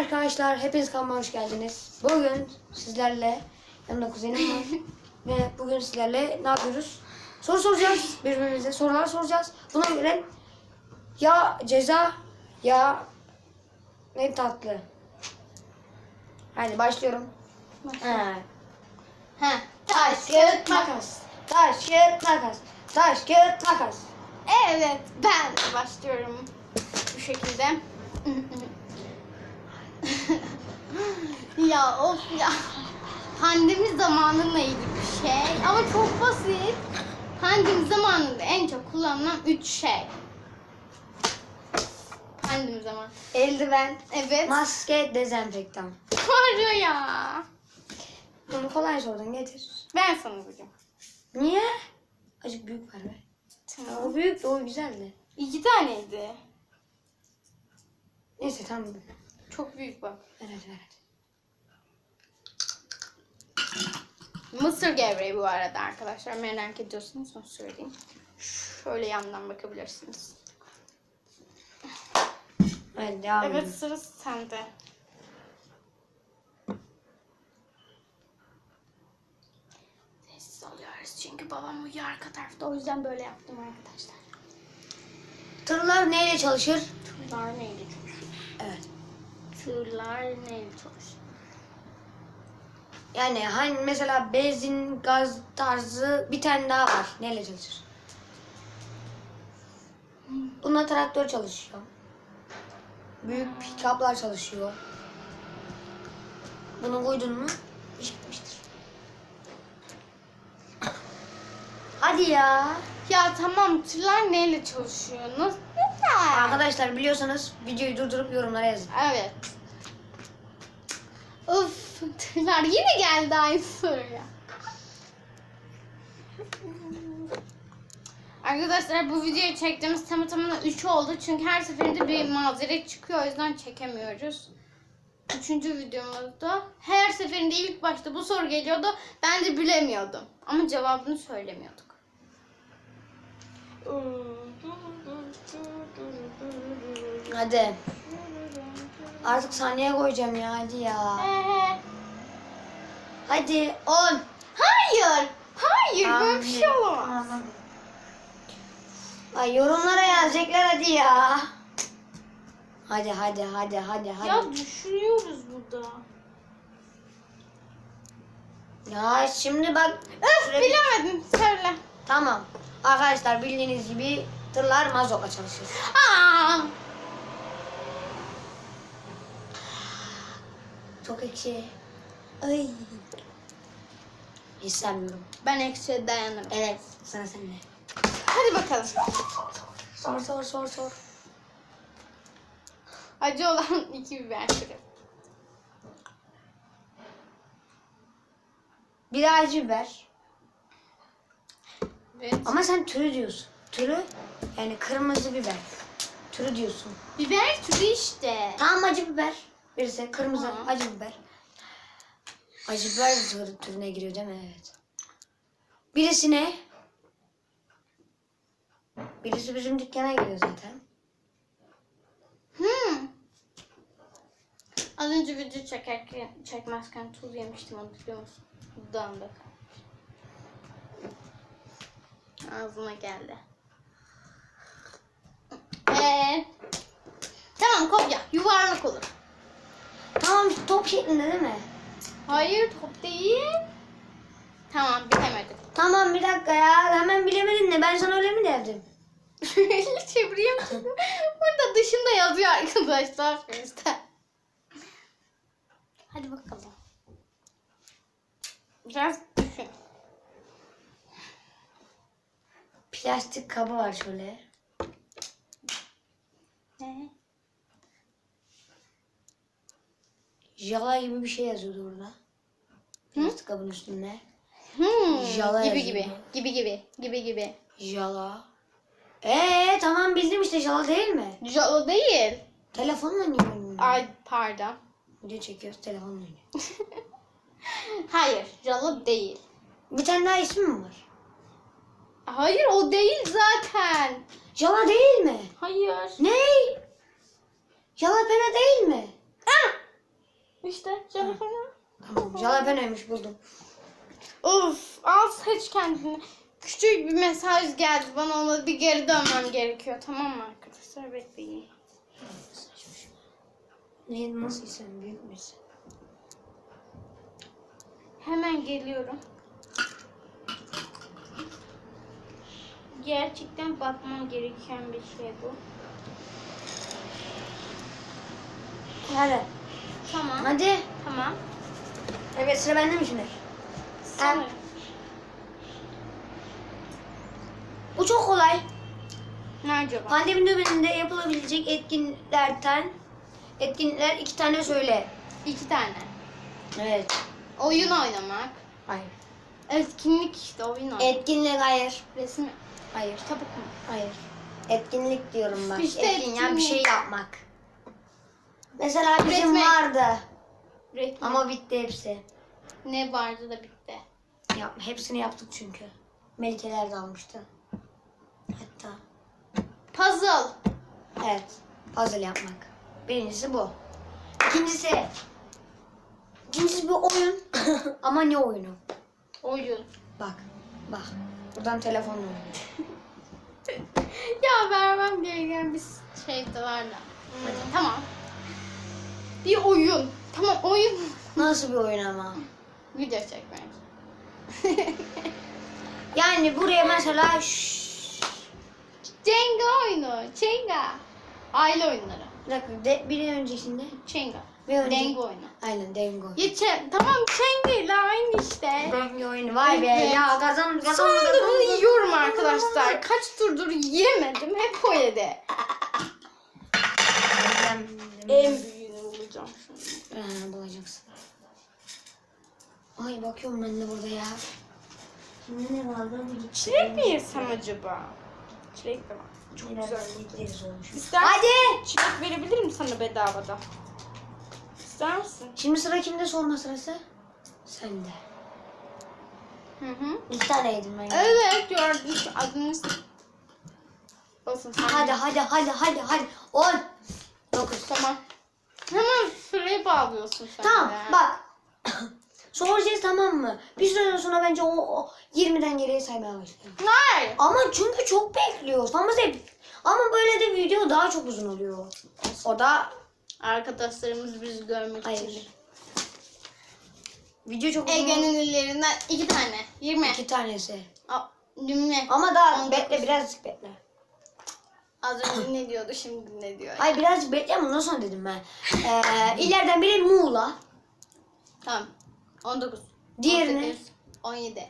arkadaşlar, hepiniz kanalıma hoş geldiniz. Bugün sizlerle, yanımda kuzenim var ve bugün sizlerle ne yapıyoruz? Soru soracağız birbirimize, sorular soracağız. Buna göre ya ceza ya ne tatlı. Hadi başlıyorum. Ha. Ha, taş, kağıt. Makas. Taş, kağıt, makas. Taş, kağıt, makas. Evet, ben başlıyorum bu şekilde. ya of ya. Pandemi zamanında ilgili bir şey ama çok basit. Pandemi zamanında en çok kullanılan üç şey. Pandemi zamanı. Eldiven, Evet. maske, dezenfektan. Doğru ya. Bunu kolay sordun, getir. Ben sana bugün. Niye? Azıcık büyük var be. Ya, Tamam. o büyük de o güzeldi. İki taneydi. Neyse tamam. Çok büyük bak. Evet evet. Mısır gevreği bu arada arkadaşlar. Merak ediyorsanız onu söyleyeyim. Şöyle yandan bakabilirsiniz. Devam Evet sırası sende. Sessiz oluyoruz çünkü babam uyuyor arka tarafta. O yüzden böyle yaptım arkadaşlar. Tırlar neyle çalışır? Tırlar neyle çalışıyor? Evet. Tırlar neyle çalışıyor? Yani hani mesela benzin, gaz tarzı bir tane daha var. Neyle çalışır? Bunda traktör çalışıyor. Büyük pick-up'lar çalışıyor. Bunu koydun mu? İş bitmiştir. Hadi ya. Ya tamam tırlar neyle çalışıyor? Nasıl? Arkadaşlar biliyorsanız videoyu durdurup yorumlara yazın. Evet. Of tırlar yine geldi aynı soruya. Arkadaşlar bu videoyu çektiğimiz tamı tamına 3 oldu. Çünkü her seferinde bir mazeret çıkıyor. O yüzden çekemiyoruz. Üçüncü videomuzda her seferinde ilk başta bu soru geliyordu. Ben de bilemiyordum. Ama cevabını söylemiyorduk. Hadi. Artık saniye koyacağım ya hadi ya. Hadi 10. Hayır. Hayır böyle bir şey Tamam. olamaz. Ay yorumlara yazacaklar hadi ya. Hadi hadi hadi hadi hadi. Ya düşünüyoruz burada. Ya şimdi bak. Öf Süre- bilemedim. Söyle. Tamam. Arkadaşlar bildiğiniz gibi tırlar mazotla çalışır. Aa, Çok ekşi. Ay. İstemiyorum. ben eksiye dayanırım. Evet sıra sende. Hadi bakalım. Sor sor sor sor. Acı olan iki biber türü. Bir acı biber. Evet. Ama sen türü diyorsun. Türü yani kırmızı biber. Türü diyorsun. Biber türü işte. Tamam acı biber. Birisi kırmızı Tamam. acı biber. Acı biber türüne giriyor değil mi? Evet. Birisi ne? Birisi bizim dükkana giriyor zaten. Hmm. Az önce video çekerken, çekmezken tuz yemiştim onu biliyor musun? Dudağımda kalmış. Ağzıma geldi. Ee, tamam kopya. Yuvarlak olur. Tamam top şeklinde değil mi? Hayır top değil. Tamam bilemedim. Tamam bir dakika ya hemen bilemedin de ben sana öyle mi derdim? Şöyle çevireyim. Burada dışında yazıyor arkadaşlar. Işte. Hadi bakalım. Biraz düşün. Plastik kabı var şöyle. Jala gibi bir şey yazıyordu orada. Plastik kabın üstünde. Hmm, Jala gibi gibi. Gibi gibi. Gibi gibi. Jala. Ee tamam bildim işte jala değil mi? Jalo değil. Telefonla niye oynuyorsun? Ay pardon. Video çekiyoruz telefonla oynuyor. Hayır. Jalo değil. Bir tane daha ismi mi var? Hayır o değil zaten. Jala değil mi? Hayır. Ne? Jalapeno değil mi? Ah! İşte jalapeno. Tamam. Jalapenoymuş buldum. Of al seç kendini. Küçük bir mesaj geldi bana ona bir geri dönmem gerekiyor tamam mı arkadaşlar bekleyin. Ne, nasıl sen büyük müsün? Hemen geliyorum. Gerçekten bakmam gereken bir şey bu. Hadi. Tamam. Hadi. Tamam. Evet sıra bende mi şimdi? Sanırım. Bu çok kolay. Ne acaba? Pandemi döneminde yapılabilecek etkinliklerden etkinlikler iki tane söyle. İki tane. Evet. Oyun oynamak. Hayır. Etkinlik işte oyun oynamak. Etkinlik hayır. Resim. Hayır. Kitap okuma. Hayır. Etkinlik diyorum bak. İşte Etkin ya bir şey etkinlik. yapmak. Mesela bizim Üretmek. vardı Resim. ama bitti hepsi. ne vardı da bitti. Yap, hepsini yaptık çünkü. Melikeler de almıştı. Hatta. Puzzle. Evet. Puzzle yapmak. Birincisi bu. İkincisi. İkincisi bir oyun. Ama ne oyunu? Oyun. Bak. Bak. Buradan telefonla oynuyor. ya vermem gereken bir şey de var da. Hmm, tamam. Bir oyun. Tamam oyun. Nasıl bir oyun ama? Video çekmek. Yani buraya mesela şşş. Jenga oyunu. Jenga. Aile oyunları. Bir dakika. De, bir öncesinde. Jenga. Bir önce. Dengo oyunu. Aynen Dengo. Chen- tamam Jenga ile aynı işte. Dengo oyunu. Vay be Evet. ya kazan kazan. Sonunda bunu yiyorum arkadaşlar. Kaç turdur yiyemedim. Hep o yedi. Şimdi. Ee, bulacaksın. Ay bakıyorum ben de burada ya. Şimdi ne vardı? Çilek mi yesem acaba? Çilek de var. Çok güzel yiyeceğiz olmuş. İster Hadi. Çilek verebilirim sana bedavada. İster misin? Şimdi sıra kimde sorma sırası? Sende. Hı hı. İki tane yedim ben. Evet gördüm şu adını. Olsun. Hadi hadi hadi hadi hadi. On. Dokuz. Tamam. Hemen süreyi bağlıyorsun sen Tamam de. bak. Soracağız tamam mı? Bir süre sonra bence o, o 20'den geriye saymaya başlayalım. Hayır. Ama çünkü çok bekliyoruz. Ama, de, ama böyle de video daha çok uzun oluyor. O da Arkadaşlarımız bizi görmek hayır. için. Video çok uzun. Ege'nin illerinden iki tane. Yirmi. İki tanesi. Aa, Cümle. Ama daha On bekle dokuz. birazcık bekle. Az önce ne diyordu şimdi ne diyor? Hayır birazcık bekle ama ondan sonra dedim ben. Ee, ileriden biri Muğla. Tamam. 19. Diğerini 18, 17.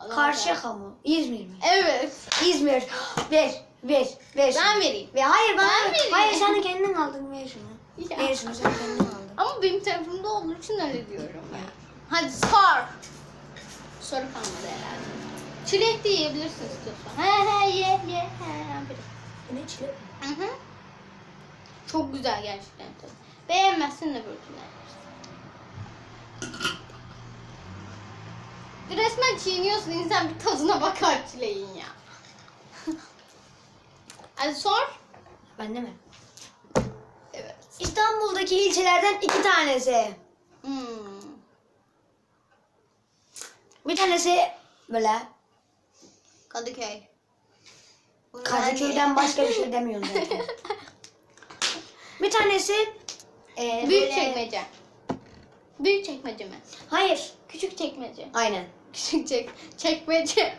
16. Karşıyaka mı? İzmir mi? Evet. İzmir. Ver. Ver. Ver. Ben vereyim. Ve hayır bana. Ben vereyim. hayır sen de kendin aldın ver şunu. Ya. Ver şunu sen kendin aldın. Ama benim tarafımda olduğu için öyle diyorum ya. Hadi sor. Soru kalmadı herhalde. Çilek de yiyebilirsin istiyorsan. He he ye ye. He he. Ne çilek mi? Hı hı. Çok güzel gerçekten tadı. Beğenmezsin de böyle Resmen çiğniyorsun insan bir tadına bakar çileğin ya. Hadi sor. Bende mi? Evet. İstanbul'daki ilçelerden iki tanesi. Hmm. Bir tanesi böyle Kadıköy. Ne? başka bir şey demiyorum zaten. bir tanesi e, Büyük böyle- çekmece. Büyük çekmece mi? Hayır. Küçük çekmece. Aynen. Küçük çek çekmece.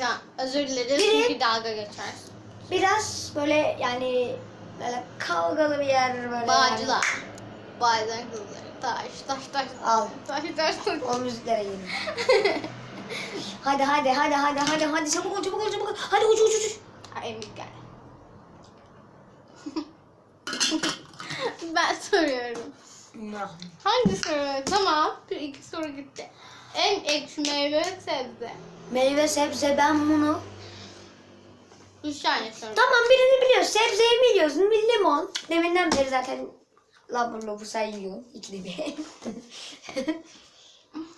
ya özür dileriz Biri- çünkü dalga geçer. Biraz böyle yani böyle kavgalı bir yer böyle. Bağcılar. Bağcılar kızları. Taş taş taş. Al. Taş taş taş. O müziklere gelin. hadi hadi hadi hadi hadi hadi çabuk ol çabuk ol çabuk ol. Hadi uç uç uç. Emir gel. ben soruyorum. Hangi soru? Tamam. Bir iki soru gitti. En ekşi meyve sebze. Meyve sebze ben bunu. Üç tane soru. Tamam birini biliyoruz. Sebzeyi biliyorsun. Bir limon. Deminden beri zaten labur sen yiyorsun. İkide bir.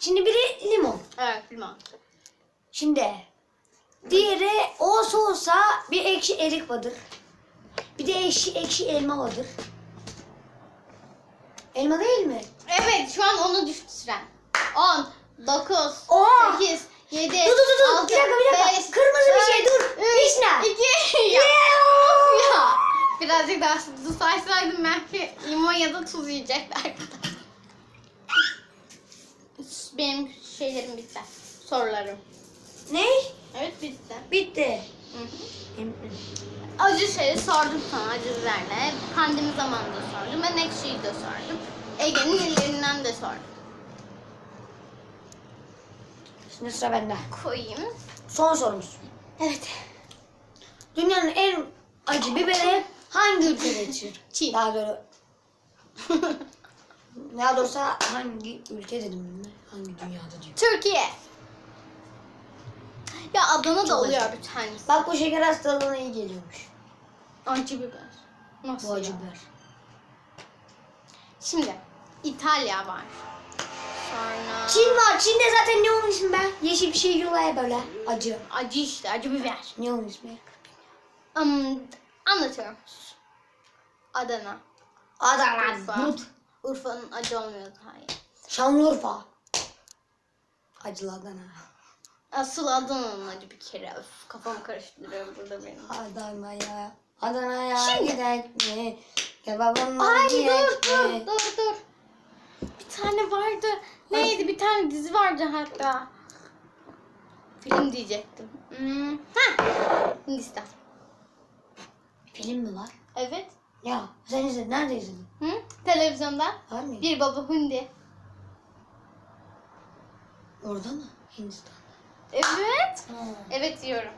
Şimdi biri limon. Evet limon. Şimdi diğeri olsa olsa bir ekşi erik vardır. Bir de ekşi ekşi elma vardır. Elma değil mi? Evet şu an onu düştü süren. 10, 9, Oha! 8, 7, Dur dur dur dur. 6, Bir dakika bir dakika. 5, Kırmızı bir şey dur. Vişne. 2, ya. ya. Birazcık daha su saysaydım belki limon ya da tuz yiyecekler. Benim şeylerim bitti. Sorularım. Ne? Evet bitti. Bitti. Hı hı. Acı şeyi sordum sana acı biberle. Pandemi zamanında sordum. Ben ekşiyi de sordum. Ege'nin ellerinden de sordum. Şimdi sıra bende. Koyayım. Son sorumuz. Evet. Dünyanın en acı biberi hangi ülkede yetişir? Çin. Daha doğru. Daha doğrusu hangi ülke dedim ben? Hangi dünyada diyor. Türkiye. Ya Adana'da oluyor acı. bir tanesi. Bak bu şeker hastalığına iyi geliyormuş. Acı biber. Nasıl Bu acı ya? biber. Şimdi İtalya var. Sonra Çin var. Çin'de zaten ne onun ismi be? Yeşil bir şey yiyorlar ya böyle. Acı. acı işte acı biber. Ne onun ismi? Um, anlatıyorum. Adana. Adana. Urfa. Mut. Urfa'nın acı olmuyor iyi. Şanlıurfa. Acılı Adana. Asıl Adana'nın bir kere. Öf, kafamı karıştırıyor burada benim. Adana'ya. Adana'ya Şimdi- gidek mi? Kebabın Ay dur mi? dur dur dur. Bir tane vardı. Neydi? Bir tane dizi vardı hatta. Film diyecektim. Hmm. Ha. Hindistan. Film mi var? Evet. Ya sen izledin. Nerede izledin? Hı? Televizyonda. Var mı? Bir baba Hindi. Orada mı? Hindistan. Evet. Ha. Evet diyorum.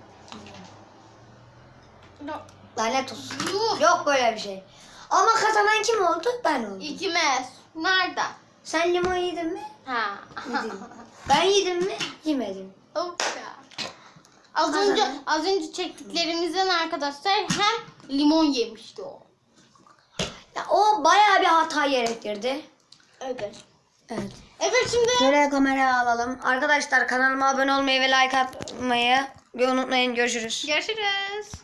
Lanet olsun. Yuh. Yok böyle bir şey. Ama kazanan kim oldu? Ben oldum. İkimiz. Nerede? Sen limon yedin mi? Ha. Yedim. ben yedim mi? Yemedim. of ya. Az Kazanan. önce az önce çektiklerimizden arkadaşlar hem limon yemişti o. Ya, o bayağı bir hata gerektirdi. Evet. Evet. Evet şimdi Şöyle kameraya alalım. Arkadaşlar kanalıma abone olmayı ve like atmayı unutmayın. Görüşürüz. görüşürüz.